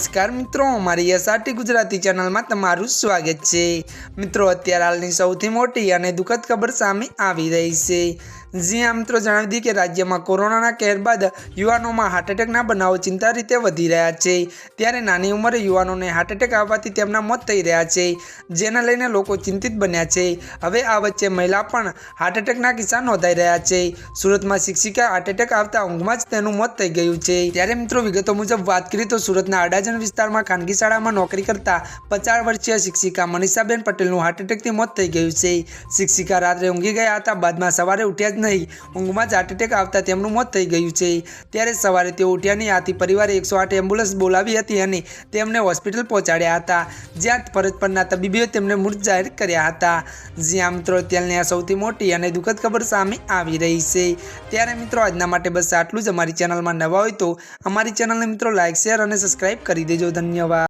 નમસ્કાર મિત્રો, મારી એસઆરટી ગુજરાતી ચેનલમાં તમારું સ્વાગત છે. મિત્રો, અત્યારે હાલની સૌથી મોટી અને દુઃખદ ખબર સામે આવી રહી છે. જ્યાં મિત્રો, જણાવી દઈએ કે રાજ્યમાં કોરોનાના કેર બાદ યુવાનોમાં હાર્ટ એટેકના બનાવો ચિંતા રીતે વધી રહ્યા છે. ત્યારે નાની ઉંમરે યુવાનોને હાર્ટ એટેક આવવાથી તેમના મોત થઈ રહ્યા છે, જેના લઈને લોકો ચિંતિત બન્યા છે. હવે આ વચ્ચે મહિલા પણ હાર્ટ એટેકના કિસ્સા નોંધાઈ રહ્યા છે. સુરતમાં શિક્ષિકા હાર્ટ એટેક આવતા ઊંઘમાં જ તેનું મોત થઈ ગયું છે. ત્યારે મિત્રો, વિગતો મુજબ વાત કરીએ તો સુરતના અડાજણ વિસ્તારમાં ખાનગી શાળામાં નોકરી કરતા પચાસ વર્ષીય શિક્ષિકા મનીષાબેન પટેલનું હાર્ટ એટેકથી મોત થઈ ગયું છે. શિક્ષિકા રાત્રે ઊંઘી ગયા હતા, બાદમાં સવારે ઉઠ્યા જ નહીં. ઊંઘમાં જ હાર્ટ એટેક આવતા તેમનું મોત થઈ ગયું છે. ત્યારે સવારે તેઓ ઉઠ્યા નહીં. આથી પરિવારે એકસો આઠ એમ્બ્યુલન્સ બોલાવી હતી અને તેમને હોસ્પિટલ પહોંચાડ્યા હતા. જ્યાં ફરજ પરના તબીબીઓ તેમને મૃત જાહેર કર્યા હતા. જ્યાં મિત્રો અત્યારની આ સૌથી મોટી અને દુઃખદ ખબર સામે આવી રહી છે. ત્યારે મિત્રો, આજના માટે બસ આટલું જ. અમારી ચેનલમાં નવા હોય તો અમારી ચેનલને મિત્રો લાઇક શેર અને સબસ્ક્રાઇબ કરી દેજો ધન્યવાદ.